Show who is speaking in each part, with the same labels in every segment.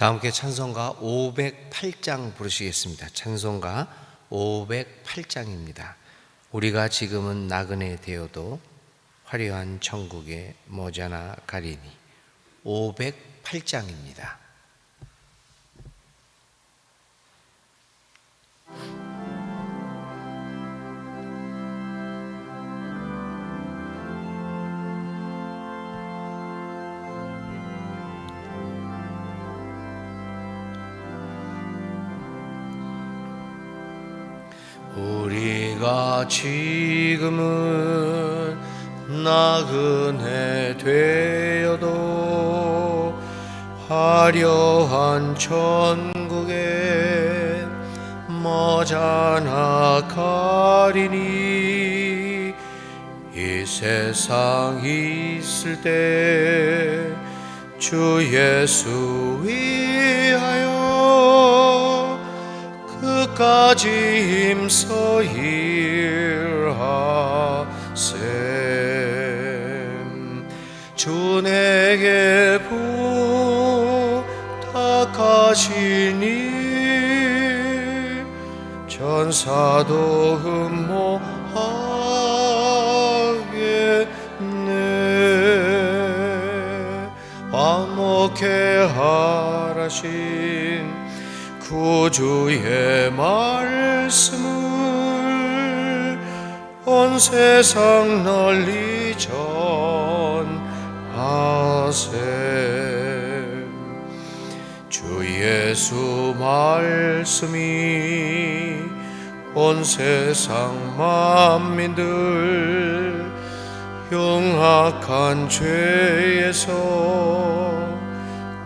Speaker 1: 다 함께 찬송가 508장 부르시겠습니다. 찬송가 508장입니다. 우리가 지금은 나그네 되어도 화려한 천국에 머지않아 가리니 508장입니다. 지금은 나그네 되어도 화려한 천국에 머지않아 가리니 이 세상 있을 때 주 예수 위하여 끝까지 힘써 일 하셈. 주 내게 부탁하시니 전사도 흠모하겠네. 화목해 하라신 구주의 말씀을 온 세상 널리 전하세. 주 예수 말씀이 온 세상 만민들 흉악한 죄에서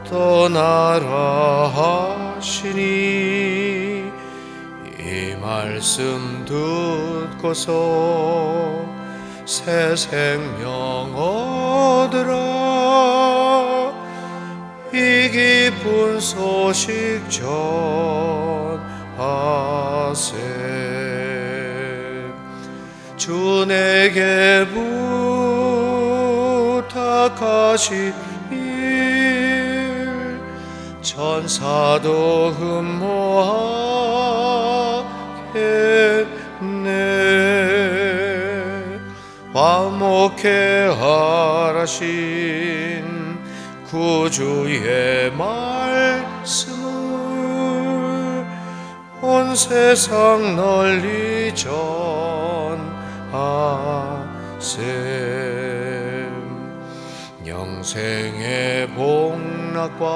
Speaker 1: 떠나라 하시니 이 말씀 듣고서 새 생명 얻으라. 이 기쁜 소식 전하세. 주 내게 부탁하시니 전사도 흠모하 겠네 화목해 하라신 구주의 말씀을 온 세상 널리 전하세 영생의 복락과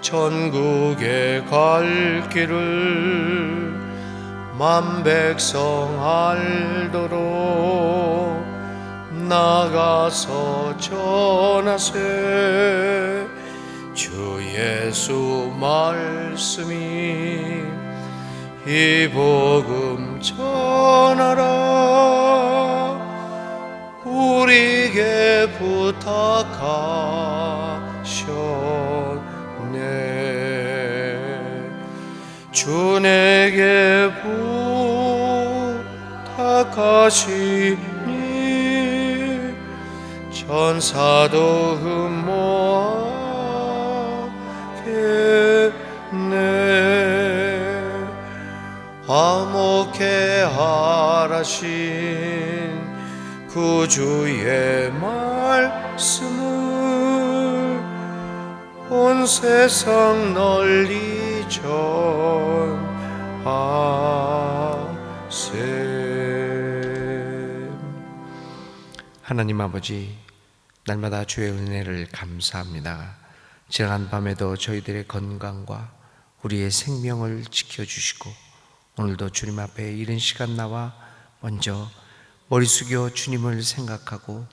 Speaker 1: 천국에 갈 길을 만 백성 알도록 나가서 전하세. 주 예수 말씀이 이 복음 전하라. 우리에게 부탁하셨 주 내게 부탁하시니 전사도 흠모하겠네. 화목해 하라신 구주의 말씀을 온 세상 널리 전 하세 하나님 아버지 날마다 주의 은혜를 감사합니다 지난 밤에도 저희들의 건강과 우리의 생명을 지켜주시고 오늘도 주님 앞에 이른 시간 나와 먼저 머리 숙여 주님을 생각하고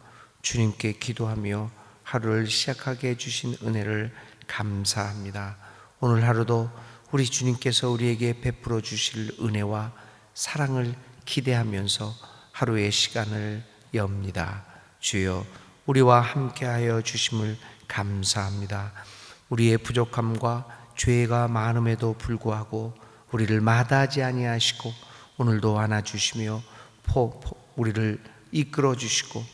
Speaker 1: 주님께 기도하며 하루를 시작하게 해주신 은혜를 감사합니다. 오늘 하루도 우리 주님께서 우리에게 베풀어 주실 은혜와 사랑을 기대하면서 하루의 시간을 엽니다. 주여 우리와 함께하여 주심을 감사합니다. 우리의 부족함과 죄가 많음에도 불구하고 우리를 마다하지 아니하시고 오늘도 안아 주시며 포, 포, 우리를 이끌어 주시고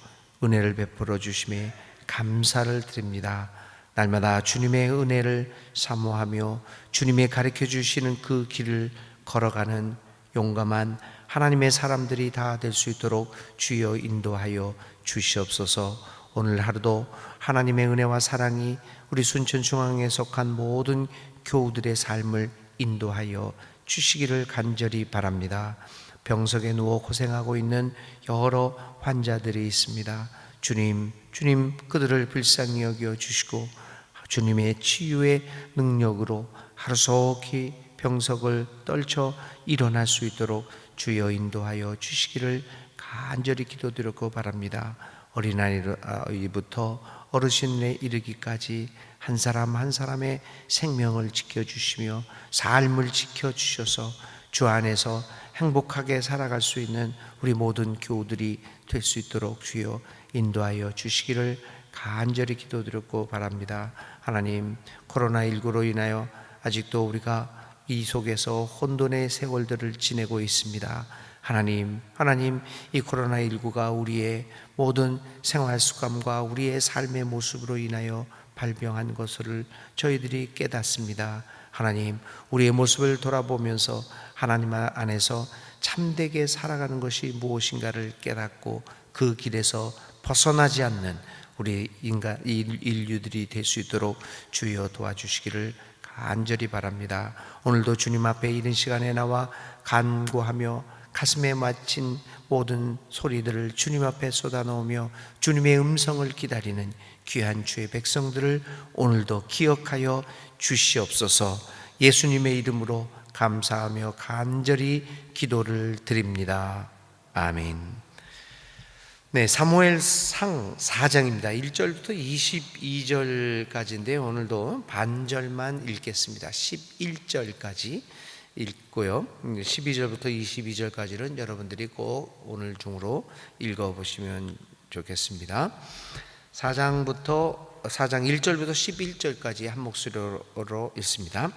Speaker 1: 은혜를 베풀어 주심에 감사를 드립니다. 날마다 주님의 은혜를 사모하며 주님의 가르쳐 주시는 그 길을 걸어가는 용감한 하나님의 사람들이 다 될 수 있도록 주여 인도하여 주시옵소서. 오늘 하루도 하나님의 은혜와 사랑이 우리 순천 중앙에 속한 모든 교우들의 삶을 인도하여 주시기를 간절히 바랍니다. 병석에 누워 고생하고 있는 여러 환자들이 있습니다. 주님, 주님 그들을 불쌍히 여겨 주시고 주님의 치유의 능력으로 하루속히 병석을 떨쳐 일어날 수 있도록 주여 인도하여 주시기를 간절히 기도드렸고 바랍니다. 어린아이부터 어르신에 이르기까지 한 사람 한 사람의 생명을 지켜주시며 삶을 지켜주셔서 주 안에서 행복하게 살아갈 수 있는 우리 모든 교우들이 될 수 있도록 주여 인도하여 주시기를 간절히 기도드렸고 바랍니다. 하나님 코로나19로 인하여 아직도 우리가 이 속에서 혼돈의 세월들을 지내고 있습니다. 하나님, 하나님, 이 코로나19가 우리의 모든 생활 습관과 우리의 삶의 모습으로 인하여 발병한 것을 저희들이 깨닫습니다. 하나님, 우리의 모습을 돌아보면서 하나님 안에서 참되게 살아가는 것이 무엇인가를 깨닫고 그 길에서 벗어나지 않는 우리 인간 인류들이 될 수 있도록 주여 도와주시기를 간절히 바랍니다. 오늘도 주님 앞에 이른 시간에 나와 간구하며 가슴에 맺힌 모든 소리들을 주님 앞에 쏟아놓으며 주님의 음성을 기다리는 귀한 주의 백성들을 오늘도 기억하여 주시옵소서 예수님의 이름으로 감사하며 간절히 기도를 드립니다. 아멘. 네, 사무엘상 4장입니다. 1절부터 22절까지인데 오늘도 반절만 읽겠습니다. 11절까지 읽고요. 12절부터 22절까지는 여러분들이 꼭 오늘 중으로 읽어 보시면 좋겠습니다. 4장부터 4장 1절부터 11절까지 한 목소리로 읽습니다.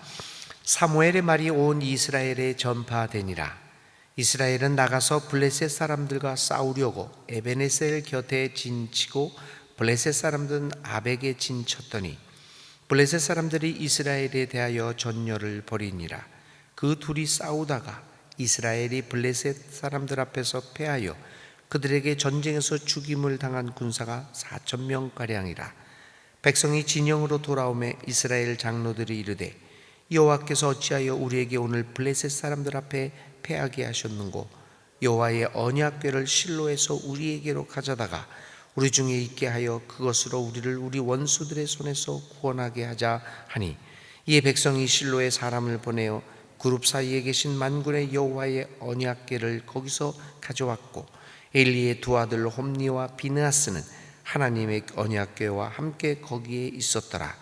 Speaker 1: 사무엘의 말이 온 이스라엘에 전파되니라. 이스라엘은 나가서 블레셋 사람들과 싸우려고 에베네셀 곁에 진치고 블레셋 사람들은 아벡에 진쳤더니 블레셋 사람들이 이스라엘에 대하여 전열을 벌이니라. 그 둘이 싸우다가 이스라엘이 블레셋 사람들 앞에서 패하여 그들에게 전쟁에서 죽임을 당한 군사가 4천 명 가량이라. 백성이 진영으로 돌아오매 이스라엘 장로들이 이르되 여호와께서 어찌하여 우리에게 오늘 블레셋 사람들 앞에 패하게 하셨는고 여호와의 언약궤를 실로에서 우리에게로 가져다가 우리 중에 있게 하여 그것으로 우리를 우리 원수들의 손에서 구원하게 하자 하니 이에 백성이 실로에 사람을 보내어 그룹 사이에 계신 만군의 여호와의 언약궤를 거기서 가져왔고 엘리의 두 아들 홈니와 비느하스는 하나님의 언약궤와 함께 거기에 있었더라.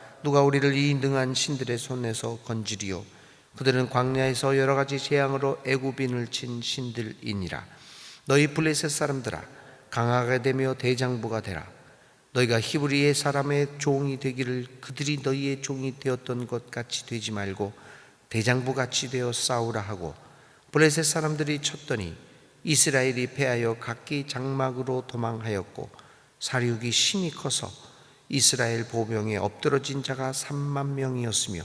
Speaker 1: 누가 우리를 이 능한 신들의 손에서 건지리요? 그들은 광야에서 여러 가지 재앙으로 애굽인을 친 신들이니라. 너희 블레셋 사람들아 강하게 되며 대장부가 되라. 너희가 히브리의 사람의 종이 되기를 그들이 너희의 종이 되었던 것 같이 되지 말고 대장부 같이 되어 싸우라 하고 블레셋 사람들이 쳤더니 이스라엘이 패하여 각기 장막으로 도망하였고 사륙이 심히 커서 이스라엘 보병에 엎드러진 자가 3만 명이었으며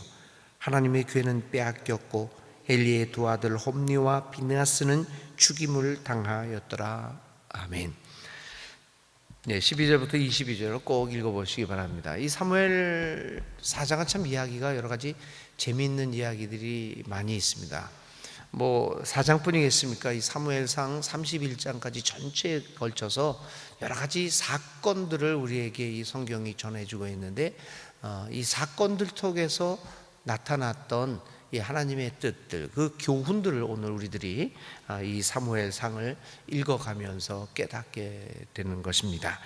Speaker 1: 하나님의 괴는 빼앗겼고 엘리의 두 아들 홈니와 비느하스는 죽임을 당하였더라. 아멘. 네, 12절부터 22절을 꼭 읽어보시기 바랍니다. 이 사무엘 사장은 참 이야기가 여러 가지 재미있는 이야기들이 많이 있습니다. 뭐 사장뿐이겠습니까? 이 사무엘상 31장까지 전체에 걸쳐서 여러 가지 사건들을 우리에게 이 성경이 전해주고 있는데 어, 이 사건들 속에서 나타났던 이 하나님의 뜻들, 그 교훈들을 오늘 우리들이 아, 이 사무엘 상을 읽어가면서 깨닫게 되는 것입니다.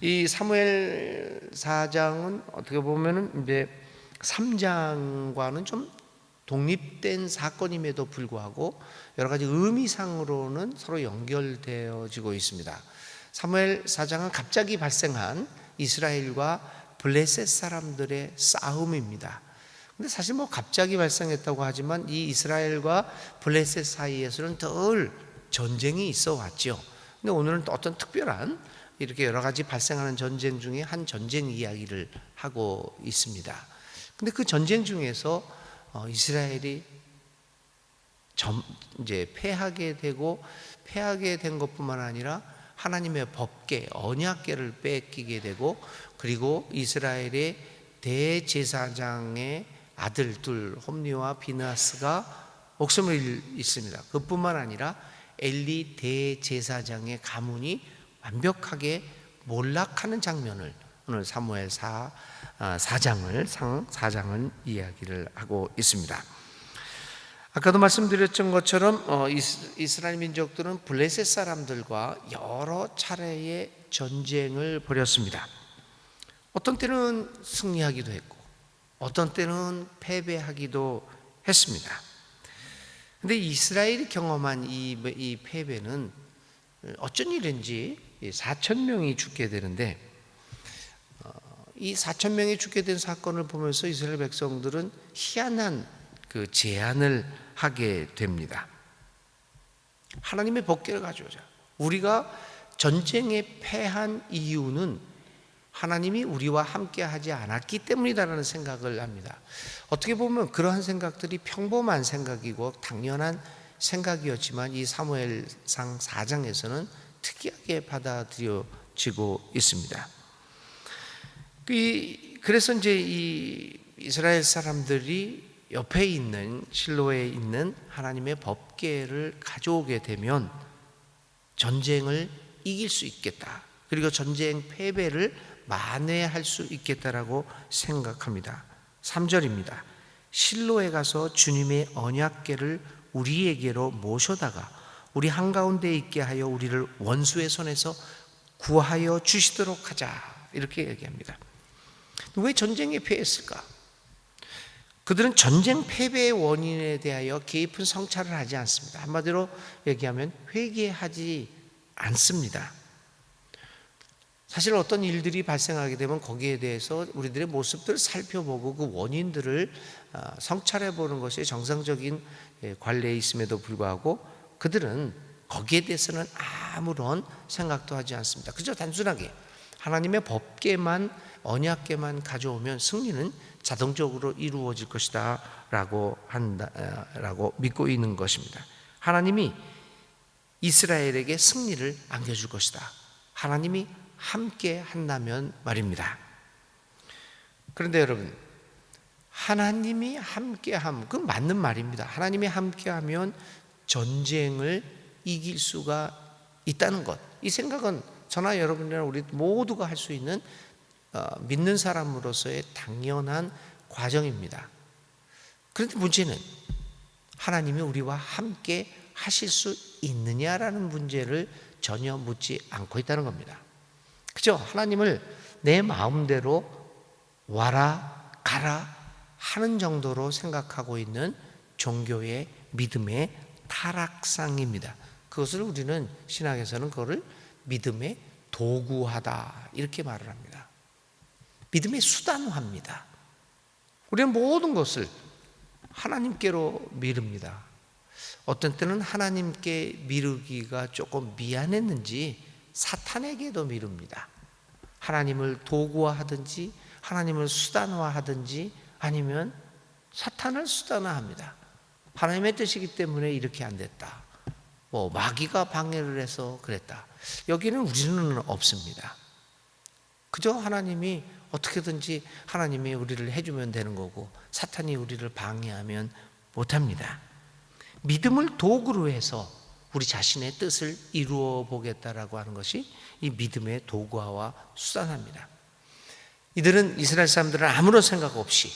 Speaker 1: 이 사무엘 사장은 어떻게 보면은 이제 3장과는 좀 독립된 사건임에도 불구하고 여러 가지 의미상으로는 서로 연결되어지고 있습니다. 사무엘 사장은 갑자기 발생한 이스라엘과 블레셋 사람들의 싸움입니다. 근데 사실 뭐 갑자기 발생했다고 하지만 이 이스라엘과 블레셋 사이에서는 늘 전쟁이 있어 왔죠. 근데 오늘은 또 어떤 특별한 이렇게 여러 가지 발생하는 전쟁 중에 한 전쟁 이야기를 하고 있습니다. 근데 그 전쟁 중에서 어, 이스라엘이 점, 이제 패하게 되고 패하게 된 것뿐만 아니라 하나님의 법계, 언약계를 뺏기게 되고 그리고 이스라엘의 대제사장의 아들 둘 홈리와 비나스가 목숨을 잃습니다. 그뿐만 아니라 엘리 대제사장의 가문이 완벽하게 몰락하는 장면을 오늘 사무엘 4 4장을 상 4장은 이야기를 하고 있습니다. 아까도 말씀드렸던 것처럼 어, 이스- 이스라엘 민족들은 블레셋 사람들과 여러 차례의 전쟁을 벌였습니다. 어떤 때는 승리하기도 했고, 어떤 때는 패배하기도 했습니다. 근데 이스라엘이 경험한 이, 이 패배는 어쩐 일인지 4천 명이 죽게 되는데 어, 이 4천 명이 죽게 된 사건을 보면서 이스라엘 백성들은 희한한 그 제안을 하게 됩니다. 하나님의 법궤를 가져오자. 우리가 전쟁에 패한 이유는 하나님이 우리와 함께 하지 않았기 때문이다라는 생각을 합니다. 어떻게 보면 그러한 생각들이 평범한 생각이고 당연한 생각이었지만 이 사무엘상 4장에서는 특이하게 받아들여지고 있습니다. 이- 그래서 이제 이 이스라엘 사람들이 옆에 있는 실로에 있는 하나님의 법계를 가져오게 되면 전쟁을 이길 수 있겠다. 그리고 전쟁 패배를 만회할 수 있겠다라고 생각합니다. 3절입니다. 실로에 가서 주님의 언약계를 우리에게로 모셔다가 우리 한가운데 있게 하여 우리를 원수의 손에서 구하여 주시도록 하자. 이렇게 얘기합니다. 왜 전쟁에 패했을까? 그들은 전쟁 패배의 원인에 대하여 깊은 성찰을 하지 않습니다. 한마디로 얘기하면 회개하지 않습니다. 사실 어떤 일들이 발생하게 되면 거기에 대해서 우리들의 모습들을 살펴보고 그 원인들을 아, 성찰해 보는 것이 정상적인 예, 관례에 있음에도 불구하고 그들은 거기에 대해서는 아무런 생각도 하지 않습니다. 그저 단순하게 하나님의 법계만 언약계만 가져오면 승리는 자동적으로 이루어질 것이다라고 한다라고 믿고 있는 것입니다. 하나님이 이스라엘에게 승리를 안겨줄 것이다. 하나님이 함께 한다면 말입니다. 그런데 여러분, 하나님이 함께함, 그 맞는 말입니다. 하나님이 함께하면 전쟁을 이길 수가 있다는 것. 이 생각은 저나 여러분이나 우리 모두가 할 수 있는 어, 믿는 사람으로서의 당연한 과정입니다. 그런데 문제는 하나님이 우리와 함께 하실 수 있느냐라는 문제를 전혀 묻지 않고 있다는 겁니다. 그죠? 하나님을 내 마음대로 와라, 가라 하는 정도로 생각하고 있는 종교의 믿음의 타락상입니다. 그것을 우리는 신학에서는 그거를 믿음의 도구하다 이렇게 말을 합니다. 믿음의 수단화입니다. 우리는 모든 것을 하나님께로 미룹니다. 어떤 때는 하나님께 미루기가 조금 미안했는지 사탄에게도 미룹니다. 하나님을 도구화하든지 하나님을 수단화하든지 아니면 사탄을 수단화합니다. 하나님의 뜻이기 때문에 이렇게 안 됐다. 뭐 마귀가 방해를 해서 그랬다. 여기는 우리는 없습니다. 그저 하나님이 어떻게든지 하나님이 우리를 해주면 되는 거고 사탄이 우리를 방해하면 못합니다. 믿음을 도구로 해서 우리 자신의 뜻을 이루어 보겠다라고 하는 것이 이 믿음의 도구화와 수단합니다. 이들은 이스라엘 사람들은 아무런 생각 없이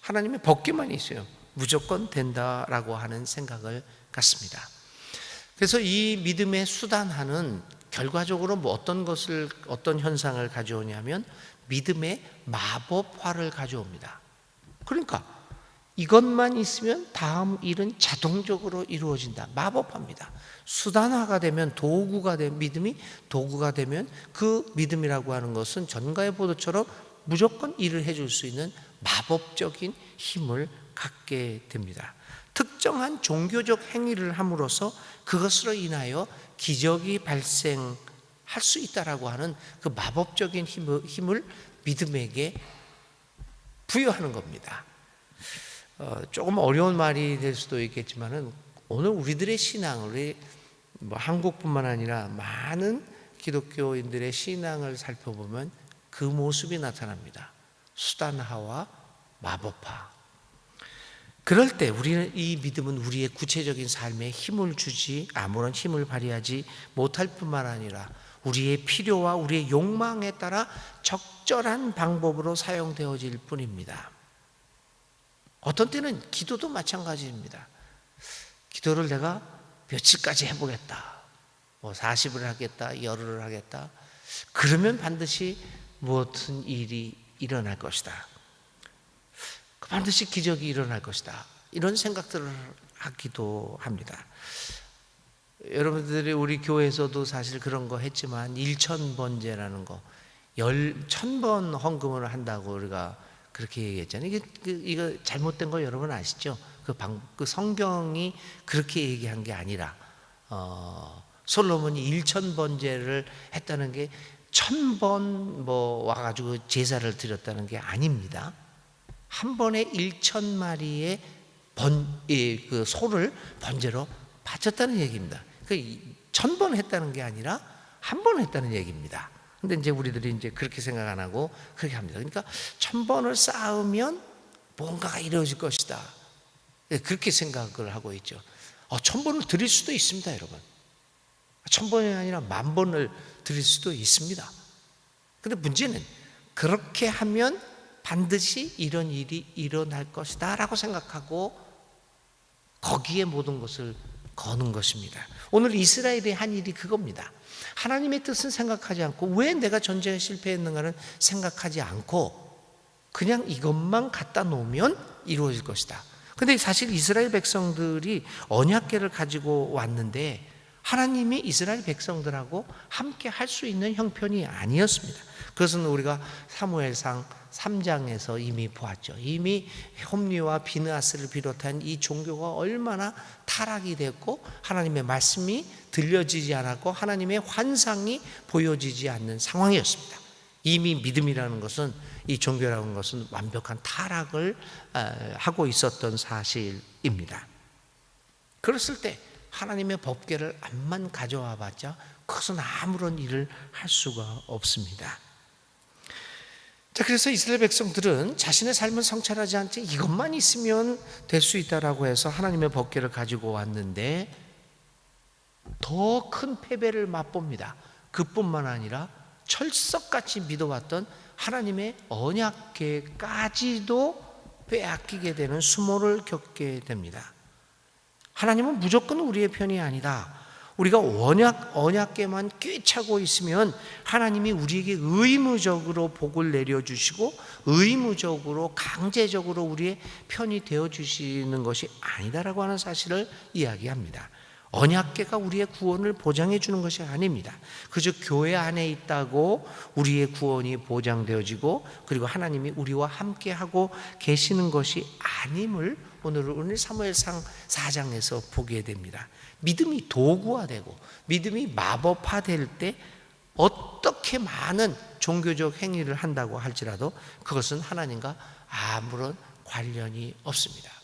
Speaker 1: 하나님의 법계만 있어요. 무조건 된다라고 하는 생각을 갖습니다. 그래서 이 믿음의 수단하는 결과적으로 뭐 어떤 것을 어떤 현상을 가져오냐면 믿음의 마법화를 가져옵니다. 그러니까 이것만 있으면 다음 일은 자동적으로 이루어진다. 마법화입니다. 수단화가 되면 도구가 되 믿음이 도구가 되면 그 믿음이라고 하는 것은 전가의 보도처럼 무조건 일을 해줄 수 있는 마법적인 힘을 갖게 됩니다. 특정한 종교적 행위를 함으로써 그것으로 인하여 기적이 발생할 수 있다라고 하는 그 마법적인 힘을, 믿음에게 부여하는 겁니다. 어, 조금 어려운 말이 될 수도 있겠지만은 오늘 우리들의 신앙, 우리 뭐 한국뿐만 아니라 많은 기독교인들의 신앙을 살펴보면 그 모습이 나타납니다. 수단화와 마법화. 그럴 때 우리는 이 믿음은 우리의 구체적인 삶에 힘을 주지 아무런 힘을 발휘하지 못할 뿐만 아니라 우리의 필요와 우리의 욕망에 따라 적절한 방법으로 사용되어질 뿐입니다. 어떤 때는 기도도 마찬가지입니다. 기도를 내가 며칠까지 해보겠다. 뭐 40을 하겠다, 열흘을 하겠다. 그러면 반드시 무엇은 일이 일어날 것이다. 반드시 기적이 일어날 것이다. 이런 생각들을 하기도 합니다. 여러분들이 우리 교회에서도 사실 그런 거 했지만 일천번제라는 거, 열 천번 헌금을 한다고 우리가 그렇게 얘기했잖아요. 이게 그, 이거 잘못된 거 여러분 아시죠? 그, 방, 그 성경이 그렇게 얘기한 게 아니라 어, 솔로몬이 일천 번제를 했다는 게 천 번 뭐 와가지고 제사를 드렸다는 게 아닙니다. 한 번에 1천 마리의 번, 그 소를 번제로 바쳤다는 얘기입니다. 그 천 번 했다는 게 아니라 한 번 했다는 얘기입니다. 근데 이제 우리들이 이제 그렇게 생각 안 하고 그렇게 합니다. 그러니까 천 번을 쌓으면 뭔가가 이루어질 것이다. 예, 그렇게 생각을 하고 있죠. 어, 천 번을 드릴 수도 있습니다, 여러분. 천 번이 아니라 만 번을 드릴 수도 있습니다. 근데 문제는 그렇게 하면 반드시 이런 일이 일어날 것이다 라고 생각하고 거기에 모든 것을 거는 것입니다. 오늘 이스라엘이 한 일이 그겁니다. 하나님의 뜻은 생각하지 않고 왜 내가 전쟁에 실패했는가는 생각하지 않고 그냥 이것만 갖다 놓으면 이루어질 것이다. 근데 사실 이스라엘 백성들이 언약계를 가지고 왔는데 하나님이 이스라엘 백성들하고 함께 할 수 있는 형편이 아니었습니다. 그것은 우리가 사무엘상 3장에서 이미 보았죠. 이미 홈리와 비느아스를 비롯한 이 종교가 얼마나 타락이 됐고 하나님의 말씀이 들려지지 않았고 하나님의 환상이 보여지지 않는 상황이었습니다. 이미 믿음이라는 것은 이 종교라는 것은 완벽한 타락을 하고 있었던 사실입니다. 그랬을 때 하나님의 법계를 암만 가져와 봤자 그것은 아무런 일을 할 수가 없습니다. 자, 그래서 이스라엘 백성들은 자신의 삶을 성찰하지 않지 이것만 있으면 될 수 있다라고 해서 하나님의 법계를 가지고 왔는데 더 큰 패배를 맛봅니다. 그뿐만 아니라 철석같이 믿어왔던 하나님의 언약계까지도 빼앗기게 되는 수모를 겪게 됩니다. 하나님은 무조건 우리의 편이 아니다. 우리가 언약 언약계만 꿰차고 있으면 하나님이 우리에게 의무적으로 복을 내려 주시고 의무적으로 강제적으로 우리의 편이 되어 주시는 것이 아니다라고 하는 사실을 이야기합니다. 언약계가 우리의 구원을 보장해 주는 것이 아닙니다. 그저 교회 안에 있다고 우리의 구원이 보장되어지고 그리고 하나님이 우리와 함께 하고 계시는 것이 아님을 오늘 오늘 사무엘상 4장에서 보게 됩니다. 믿음이 도구화되고 믿음이 마법화될 때 어떻게 많은 종교적 행위를 한다고 할지라도 그것은 하나님과 아무런 관련이 없습니다.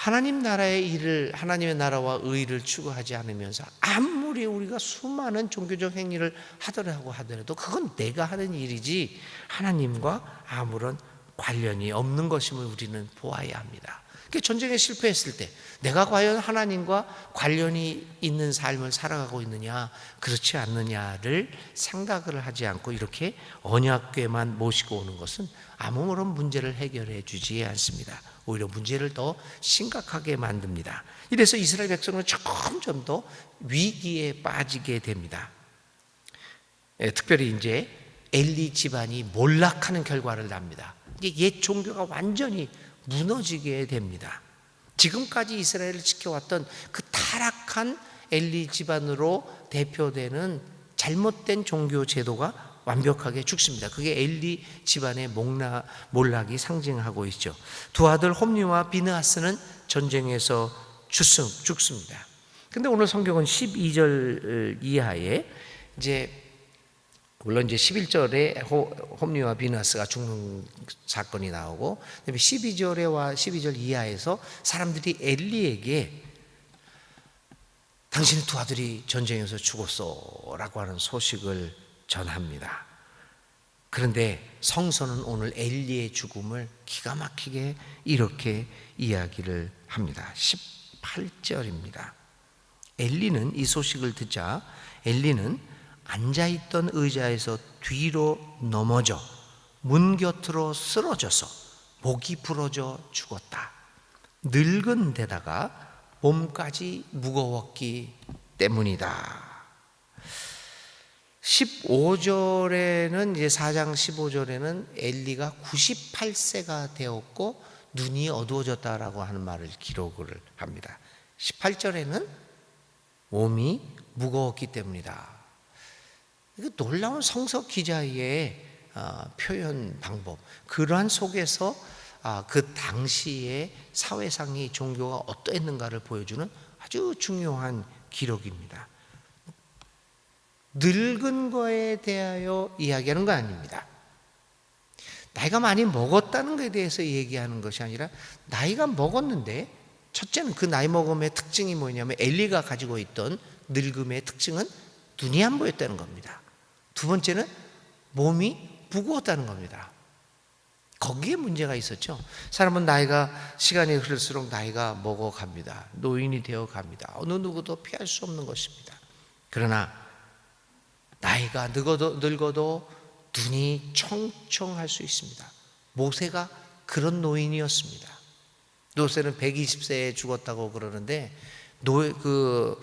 Speaker 1: 하나님 나라의 일을 하나님의 나라와 의를 추구하지 않으면서 아무리 우리가 수많은 종교적 행위를 하더라고 하더라도 그건 내가 하는 일이지 하나님과 아무런 관련이 없는 것임을 우리는 보아야 합니다. 전쟁에 실패했을 때 내가 과연 하나님과 관련이 있는 삶을 살아가고 있느냐 그렇지 않느냐를 생각을 하지 않고 이렇게 언약궤만 모시고 오는 것은 아무런 문제를 해결해 주지 않습니다. 오히려 문제를 더 심각하게 만듭니다. 이래서 이스라엘 백성은 점점 더 위기에 빠지게 됩니다. 예, 특별히 이제 엘리 집안이 몰락하는 결과를 납니다. 옛 종교가 완전히 무너지게 됩니다. 지금까지 이스라엘을 지켜왔던 그 타락한 엘리 집안으로 대표되는 잘못된 종교 제도가 완벽하게 죽습니다. 그게 엘리 집안의 목나, 몰락이 상징하고 있죠. 두 아들 홈리와 비느하스는 전쟁에서 죽습, 죽습니다. 근데 오늘 성경은 12절 이하에 이제 물론 이제 11절에 홈리와 비너스가 죽는 사건이 나오고 12절에와 12절 이하에서 사람들이 엘리에게 당신의 두 아들이 전쟁에서 죽었어라고 하는 소식을 전합니다. 그런데 성서는 오늘 엘리의 죽음을 기가 막히게 이렇게 이야기를 합니다. 18절입니다. 엘리는 이 소식을 듣자 엘리는 앉아있던 의자에서 뒤로 넘어져 문 곁으로 쓰러져서 목이 부러져 죽었다. 늙은 데다가 몸까지 무거웠기 때문이다. 15절에는 이제 4장 15절에는 엘리가 98세가 되었고 눈이 어두워졌다라고 하는 말을 기록을 합니다. 18절에는 몸이 무거웠기 때문이다. 이거 놀라운 성서 기자의 어, 표현 방법. 그러한 속에서 아, 그 당시의 사회상의 종교가 어떠했는가를 보여주는 아주 중요한 기록입니다. 늙은 거에 대하여 이야기하는 거 아닙니다. 나이가 많이 먹었다는 것에 대해서 얘기하는 것이 아니라 나이가 먹었는데 첫째는 그 나이 먹음의 특징이 뭐냐면 엘리가 가지고 있던 늙음의 특징은 눈이 안 보였다는 겁니다. 두 번째는 몸이 무거웠다는 겁니다. 거기에 문제가 있었죠. 사람은 나이가 시간이 흐를수록 나이가 먹어갑니다. 노인이 되어 갑니다. 어느 누구도 피할 수 없는 것입니다. 그러나 나이가 늙어도, 늙어도 눈이 청청할 수 있습니다. 모세가 그런 노인이었습니다. 모세는 120세에 죽었다고 그러는데 노, 그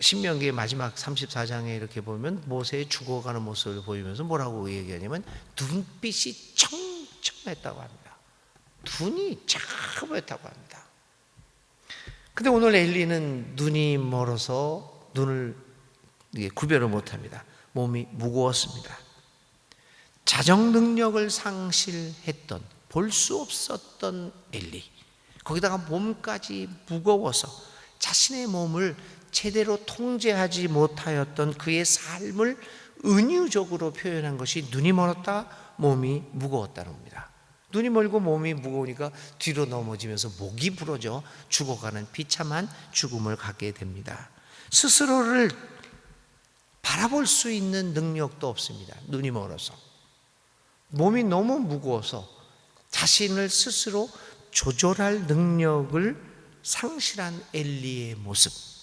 Speaker 1: 신명기의 마지막 34장에 이렇게 보면 모세의 죽어가는 모습을 보이면서 뭐라고 얘기하냐면 눈빛이 청청했다고 합니다. 눈이 차보였다고 합니다. 근데 오늘 엘리는 눈이 멀어서 눈을 구별을 못합니다. 몸이 무거웠습니다. 자정 능력을 상실했던 볼 수 없었던 엘리 거기다가 몸까지 무거워서 자신의 몸을 제대로 통제하지 못하였던 그의 삶을 은유적으로 표현한 것이 눈이 멀었다 몸이 무거웠다는 겁니다. 눈이 멀고 몸이 무거우니까 뒤로 넘어지면서 목이 부러져 죽어가는 비참한 죽음을 갖게 됩니다. 스스로를 바라볼 수 있는 능력도 없습니다. 눈이 멀어서. 몸이 너무 무거워서 자신을 스스로 조절할 능력을 상실한 엘리의 모습.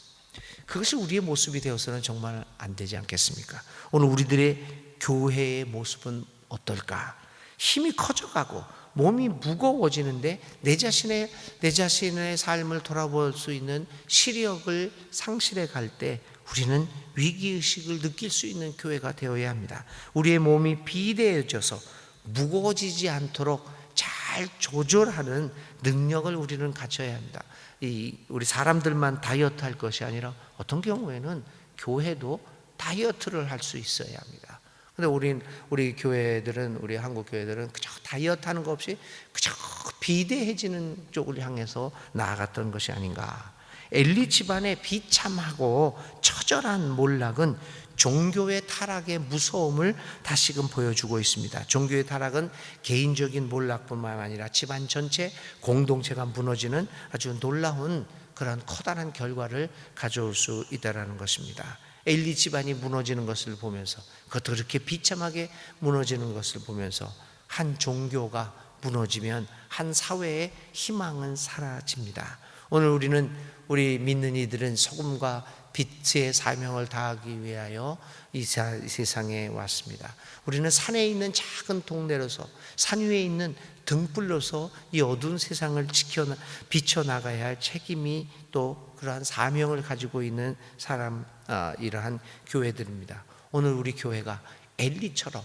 Speaker 1: 그것이 우리의 모습이 되어서는 정말 안 되지 않겠습니까? 오늘 우리들의 교회의 모습은 어떨까? 힘이 커져가고 몸이 무거워지는데 내 자신의 내 자신의 삶을 돌아볼 수 있는 시력을 상실해 갈 때 우리는 위기 의식을 느낄 수 있는 교회가 되어야 합니다. 우리의 몸이 비대해져서 무거워지지 않도록 잘 조절하는 능력을 우리는 갖춰야 합니다. 이 우리 사람들만 다이어트 할 것이 아니라 어떤 경우에는 교회도 다이어트를 할 수 있어야 합니다. 근데 우린 우리 교회들은 우리 한국 교회들은 그저 다이어트 하는 거 없이 그저 비대해지는 쪽을 향해서 나아갔던 것이 아닌가. 엘리 집안의 비참하고 처절한 몰락은 종교의 타락의 무서움을 다시금 보여주고 있습니다. 종교의 타락은 개인적인 몰락뿐만 아니라 집안 전체 공동체가 무너지는 아주 놀라운 그런 커다란 결과를 가져올 수 있다라는 것입니다. 엘리 집안이 무너지는 것을 보면서 그것도 그렇게 비참하게 무너지는 것을 보면서 한 종교가 무너지면 한 사회의 희망은 사라집니다. 오늘 우리는 우리 믿는 이들은 소금과 빛의 사명을 다하기 위하여 이 세상에 왔습니다. 우리는 산에 있는 작은 동네로서 산 위에 있는 등불로서 이 어두운 세상을 지켜 비춰 나가야 할 책임이 또 그러한 사명을 가지고 있는 사람 아, 이러한 교회들입니다. 오늘 우리 교회가 엘리처럼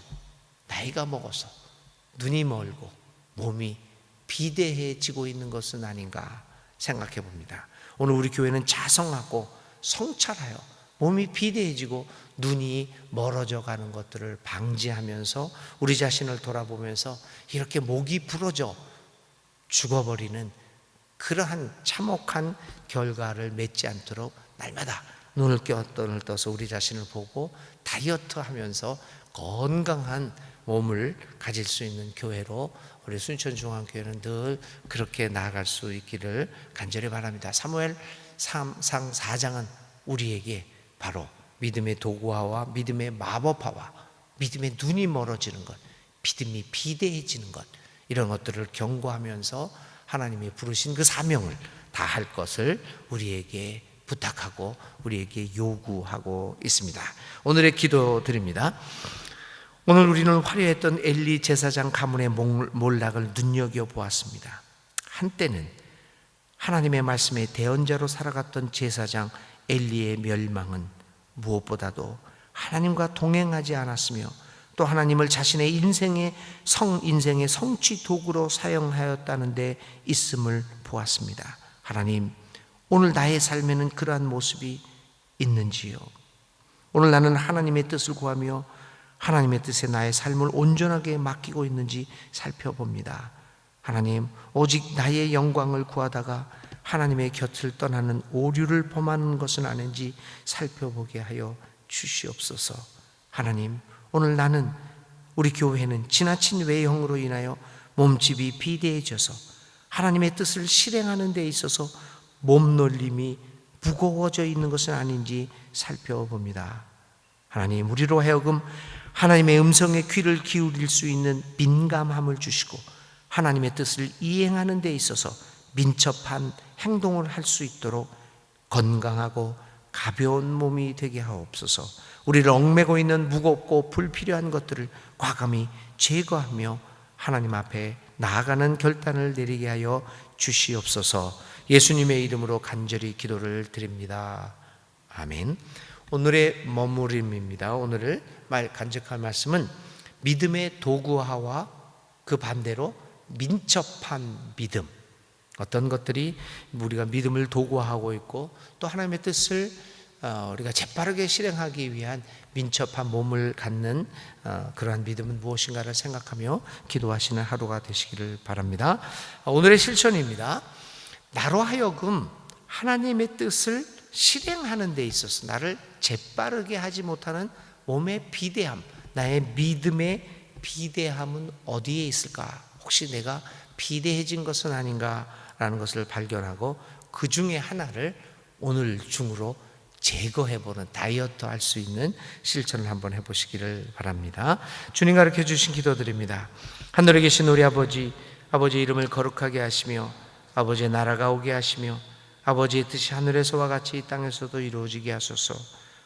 Speaker 1: 나이가 먹어서 눈이 멀고 몸이 비대해지고 있는 것은 아닌가 생각해 봅니다. 오늘 우리 교회는 자성하고 성찰하여 몸이 비대해지고 눈이 멀어져 가는 것들을 방지하면서 우리 자신을 돌아보면서 이렇게 목이 부러져 죽어버리는 그러한 참혹한 결과를 맺지 않도록 날마다 눈을 껴 눈을 떠서 우리 자신을 보고 다이어트 하면서 건강한 몸을 가질 수 있는 교회로 우리 순천 중앙교회는 늘 그렇게 나아갈 수 있기를 간절히 바랍니다. 사무엘 3 상 4장은 우리에게 바로 믿음의 도구화와 믿음의 마법화와 믿음의 눈이 멀어지는 것, 믿음이 비대해지는 것 이런 것들을 경고하면서 하나님이 부르신 그 사명을 다 할 것을 우리에게 부탁하고 우리에게 요구하고 있습니다. 오늘의 기도 드립니다. 오늘 우리는 화려했던 엘리 제사장 가문의 몰- 몰락을 눈여겨 보았습니다. 한때는 하나님의 말씀에 대언자로 살아갔던 제사장 엘리의 멸망은 무엇보다도 하나님과 동행하지 않았으며 또 하나님을 자신의 인생의 성 인생의 성취 도구로 사용하였다는 데 있음을 보았습니다. 하나님, 오늘 나의 삶에는 그러한 모습이 있는지요? 오늘 나는 하나님의 뜻을 구하며 하나님의 뜻에 나의 삶을 온전하게 맡기고 있는지 살펴봅니다. 하나님, 오직 나의 영광을 구하다가 하나님의 곁을 떠나는 오류를 범하는 것은 아닌지 살펴보게 하여 주시옵소서. 하나님, 오늘 나는 우리 교회는 지나친 외형으로 인하여 몸집이 비대해져서 하나님의 뜻을 실행하는 데 있어서 몸놀림이 무거워져 있는 것은 아닌지 살펴봅니다. 하나님, 우리로 하여금 하나님의 음성에 귀를 기울일 수 있는 민감함을 주시고 하나님의 뜻을 이행하는 데 있어서 민첩한 행동을 할 수 있도록 건강하고 가벼운 몸이 되게 하옵소서. 우리를 얽매고 있는 무겁고 불필요한 것들을 과감히 제거하며 하나님 앞에 나아가는 결단을 내리게 하여 주시옵소서. 예수님의 이름으로 간절히 기도를 드립니다. 아멘. 오늘의 머무림입니다. 오늘을 말 간직할 말씀은 믿음의 도구화와 그 반대로 민첩한 믿음. 어떤 것들이 우리가 믿음을 도구화하고 있고 또 하나님의 뜻을 어, 우리가 재빠르게 실행하기 위한 민첩한 몸을 갖는 어, 그러한 믿음은 무엇인가를 생각하며 기도하시는 하루가 되시기를 바랍니다. 어, 오늘의 실천입니다. 나로 하여금 하나님의 뜻을 실행하는 데 있어서 나를 재빠르게 하지 못하는 몸의 비대함, 나의 믿음의 비대함은 어디에 있을까? 혹시 내가 비대해진 것은 아닌가라는 것을 발견하고 그 중에 하나를 오늘 중으로 제거해보는 다이어트 할 수 있는 실천을 한번 해보시기를 바랍니다. 주님 가르쳐 주신 기도드립니다. 하늘에 계신 우리 아버지, 아버지의 이름을 거룩하게 하시며 아버지의 나라가 오게 하시며 아버지의 뜻이 하늘에서와 같이 이 땅에서도 이루어지게 하소서.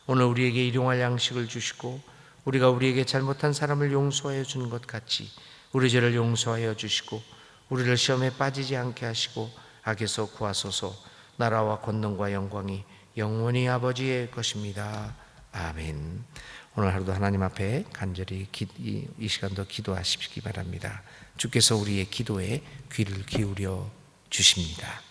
Speaker 1: 오늘 우리에게 일용할 양식을 주시고 우리가 우리에게 잘못한 사람을 용서하여 주는 것 같이 우리 죄를 용서하여 주시고 우리를 시험에 빠지지 않게 하시고 악에서 구하소서. 나라와 권능과 영광이 영원히 아버지의 것입니다. 아멘. 오늘 하루도 하나님 앞에 간절히 기, 이, 이 시간도 기도하시기 바랍니다. 주께서 우리의 기도에 귀를 기울여 주십니다.